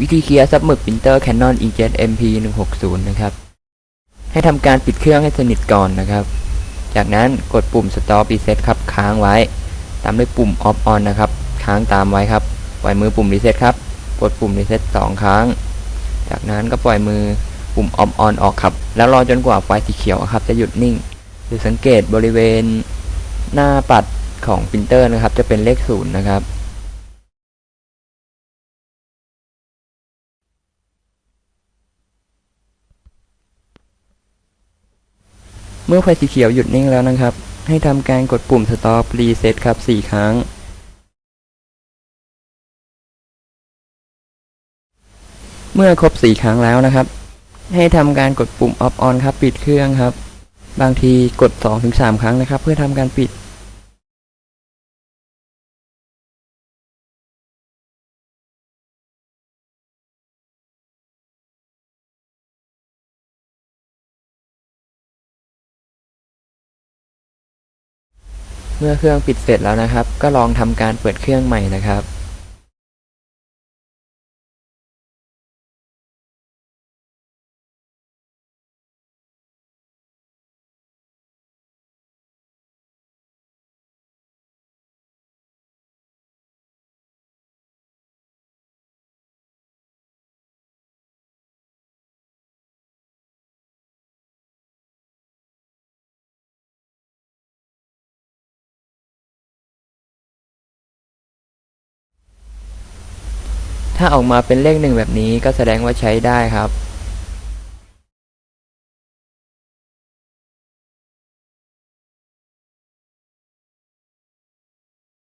วิธีเคลียร์ซับหมึกปรินเตอร์ Canon Inkjet MP 160นะครับ ให้ทำการปิดเครื่องให้สนิทก่อนนะครับ จากนั้นกดปุ่ม Stop Reset ครับค้างไว้ ตามด้วยปุ่ม Off On นะครับ ค้างตามไว้ครับ ปล่อยมือปุ่ม Reset ครับ กดปุ่ม Reset 2 ครั้ง จากนั้นก็ปล่อยมือปุ่ม Off On ออกครับ แล้วรอจนกว่าไฟสีเขียวครับ จะหยุดนิ่งหรือสังเกตบริเวณหน้าปัดของปรินเตอร์นะครับ จะเป็นเลขศูนย์นะครับ เมื่อไฟสีเขียวหยุดนิ่งแล้วนะครับ ให้ทำการกดปุ่ม Stop Reset ครับ 4 ครั้ง เมื่อครบ 4 ครั้งแล้วนะครับ ให้ทำการกดปุ่ม Off On ครับ ปิดเครื่องครับ บางทีกด 2-3 ครั้งนะครับ เพื่อทำการปิด เมื่อเครื่องปิดเสร็จแล้วนะครับ ก็ลองทำการเปิดเครื่องใหม่นะครับ ถ้าออกมาเป็นเลขหนึ่งแบบนี้ก็แสดงว่าใช้ได้ครับ